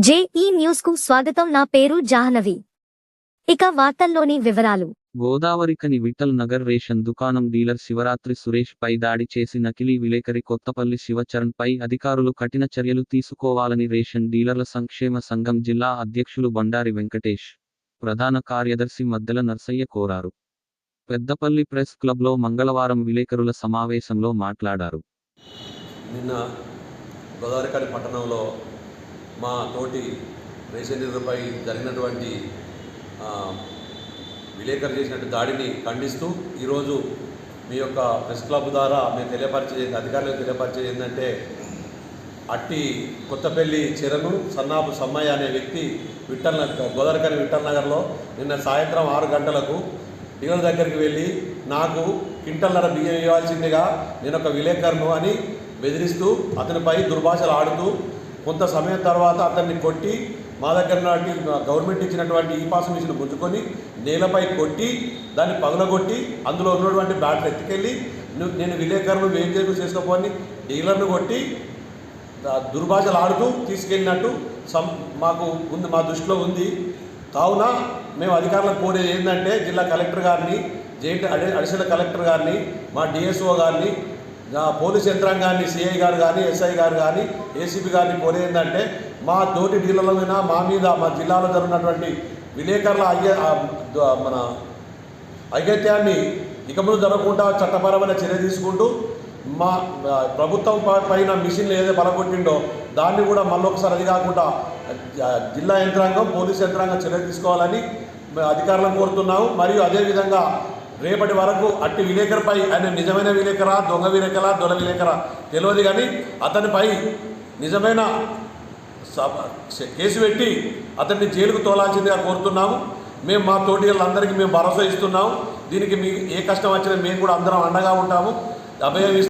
JEE న్యూస్కు స్వాగతం. నా పేరు జాహ్నవి. ఇక వార్తల్లోని వివరాలు. గోదావరికని విఠల్ నగర్ రేషన్ దుకాణం డీలర్ శివరాత్రి సురేష్ పై దాడి చేసి నకిలీ విలేకరి కొత్తపల్లి శివచరణ్ పై అధికారులు కఠిన చర్యలు తీసుకోవాలని రేషన్ డీలర్ల సంక్షేమ సంఘం జిల్లా అధ్యక్షులు బండారి వెంకటేష్ ప్రధాన కార్యదర్శి మద్దెల నర్సయ్య కోరారు. పెద్దపల్లి ప్రెస్ క్లబ్లో మంగళవారం విలేకరుల సమావేశంలో మాట్లాడారు. నిన్న గోదావరికని పట్టణంలో మా తోటి రేషన్ డీలర్పై జరిగినటువంటి విలేకరు చేసినట్టు దాడిని ఖండిస్తూ ఈరోజు మీ యొక్క ప్రెస్ క్లబ్ ద్వారా మేము తెలియపరిచే అధికారులకు తెలియపరిచేది ఏంటంటే అట్టి కొత్తపల్లి చెరను సన్నాపు సమ్మయ్య అనే వ్యక్తి విఠల్ నగర్ విఠల్ నగర్లో నిన్న సాయంత్రం ఆరు గంటలకు డీలర్ దగ్గరికి వెళ్ళి నాకు కింటల్లర బియ్యం ఇవ్వాల్సిందిగా నేను ఒక విలేకరును అని బెదిరిస్తూ అతనిపై దుర్భాషలు ఆడుతూ కొంత సమయం తర్వాత అతన్ని కొట్టి మా దగ్గర నాటి గవర్నమెంట్ ఇచ్చినటువంటి ఈ పాస్ మిషన్ గుంజుకొని నేలపై కొట్టి దాన్ని పగలగొట్టి అందులో ఉన్నటువంటి బ్యాటర్ ఎత్తుకెళ్ళి నేను విలేకరులు వేం చేయకు చేసుకోపోని డీలర్ను కొట్టి దుర్భాషలు ఆడుతూ తీసుకెళ్ళినట్టు సం మాకు ఉంది మా దృష్టిలో ఉంది. కావున మేము అధికారులకు కోరేది ఏంటంటే జిల్లా కలెక్టర్ గారిని జేంట్ అడి అడిషనల్ కలెక్టర్ గారిని మా డిఎస్ఓ గారిని పోలీస్ యంత్రాంగాన్ని సిఐ గారు కానీ ఎస్ఐ గారు కానీ ఏసీపీ గారిని కోరేది మా తోటి డీలర్ల మీద మా మీద మా జిల్లాలో జరుగుతున్నటువంటి విలేకరుల అయ్య మన ఐకత్యాన్ని ఇక ముందు జరగకుండా చట్టపరమైన చర్య తీసుకుంటూ మా ప్రభుత్వం పైన మిషన్లు ఏదో బలగొట్టిండో దాన్ని కూడా మళ్ళొకసారి అది కాకుండా జిల్లా యంత్రాంగం పోలీస్ యంత్రాంగం చర్య తీసుకోవాలని అధికారులను కోరుతున్నాము. మరియు అదేవిధంగా రేపటి వరకు అట్టి విలేకరుపై ఆయన నిజమైన విలేకరా దొంగ విలేకరా దొల విలేకరా తెలియదు కానీ అతనిపై నిజమైన కేసు పెట్టి అతన్ని జైలుకు తోలాల్సిందిగా కోరుతున్నాము. మేము మా తోటి వాళ్ళందరికీ మేము భరోసా ఇస్తున్నాము. దీనికి మీకు ఏ కష్టం వచ్చినా మేము కూడా అందరం అండగా ఉంటాము. అభయం